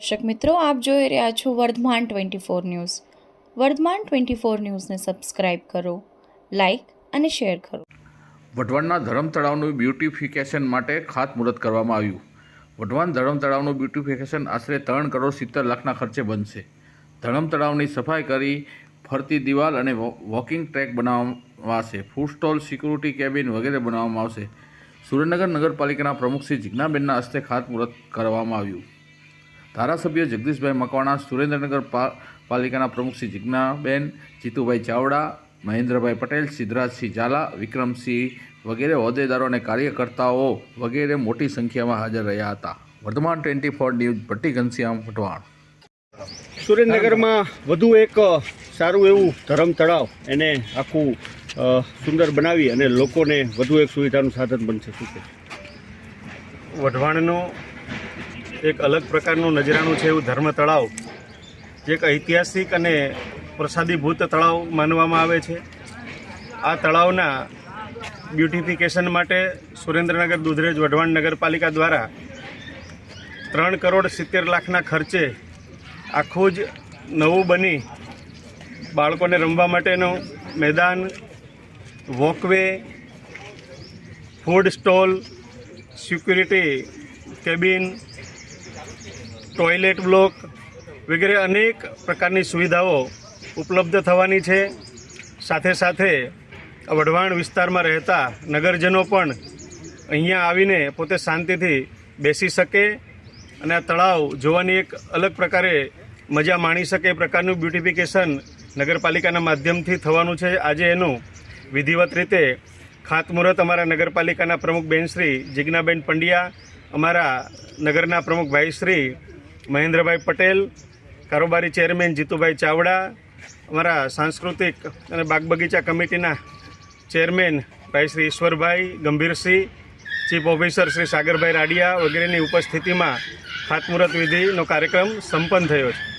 દર્શક મિત્રો, આપ જોઈ રહ્યા છો Vardhman twenty four news. Vardhman twenty four ન્યૂઝને સબસ્ક્રાઇબ કરો, લાઇક અને શેર કરો. વઢવાણના ધરમ તળાવનું બ્યુટિફિકેશન માટે ખાતમુહૂર્ત કરવામાં આવ્યું. વઢવાણ ધરમ તળાવનું બ્યુટિફિકેશન આશરે ત્રણ કરોડ સિત્તેર લાખના ખર્ચે બનશે. ધરમ તળાવની સફાઈ કરી ફરતી દિવાલ અને વોકિંગ ટ્રેક બનાવવામાં આવશે ફૂડ સ્ટોલ, સિક્યુરિટી કેબિન વગેરે બનાવવામાં આવશે. સુરેન્દ્રનગર નગરપાલિકાના પ્રમુખ શ્રી જિજ્ઞાબેનના હસ્તે ખાતમુહૂર્ત કરવામાં આવ્યું. ધારાસભ્ય જગદીશભાઈ મકવાણા સુરેન્દ્રનગર પા- પાલિકાના પ્રમુખ શ્રી જિજ્ઞાબેન જીતુભાઈ ચાવડા મહેન્દ્રભાઈ પટેલ સિદ્ધરાજસિંહ ઝાલા વિક્રમસિંહ વગેરે હોદ્દેદારો અને કાર્યકર્તાઓ વગેરે મોટી સંખ્યામાં હાજર રહ્યા હતા. Vardhman twenty four news Bhatti Ghanshyam Wadhwan સુરેન્દ્રનગરમાં વધુ એક સારું એવું ધરમ તળાવ એને આખું સુંદર બનાવી અને લોકોને વધુ એક સુવિધાનું સાધન બનશે. શું છે? વઢવાણનું એક અલગ પ્રકારનું નજરાનું છે એવું ધર્મ તળાવ એક ઐતિહાસિક અને પ્રસાદીભૂત તળાવ માનવામાં આવે છે. આ તળાવના બ્યુટિફિકેશન માટે સુરેન્દ્રનગર દુધરેજ વઢવાણ નગરપાલિકા દ્વારા ત્રણ કરોડ સિત્તેર લાખના ખર્ચે આખું જ નવું બની બાળકોને રમવા માટેનું મેદાન walkway food stall security cabin toilet block વગેરે અનેક પ્રકારની સુવિધાઓ ઉપલબ્ધ થવાની છે. સાથે સાથે વઢવાણ વિસ્તારમાં રહેતા નગરજનો પણ અહીંયા આવીને પોતે શાંતિથી બેસી શકે અને આ તળાવ જોવાની એક અલગ પ્રકારે મજા માણી શકે એ પ્રકારનું બ્યુટિફિકેશન નગરપાલિકાના માધ્યમથી થવાનું છે. આજે એનું વિધિવત રીતે ખાતમુહૂર્ત અમારા નગરપાલિકાના પ્રમુખ બેન શ્રી જિજ્ઞાબેન પંડ્યા, અમારા નગરના પ્રમુખ ભાઈ શ્રી મહેન્દ્રભાઈ પટેલ, કારોબારી ચેરમેન જીતુભાઈ ચાવડા, અમારા સાંસ્કૃતિક અને બાગ બગીચા કમિટીના ચેરમેન ભાઈ શ્રી ઈશ્વરભાઈ ગંભીરસિંહ, ચીફ ઓફિસર શ્રી સાગરભાઈ રાડિયા વગેરેની ઉપસ્થિતિમાં ખાતમુહૂર્ત વિધિનો કાર્યક્રમ સંપન્ન થયો છે.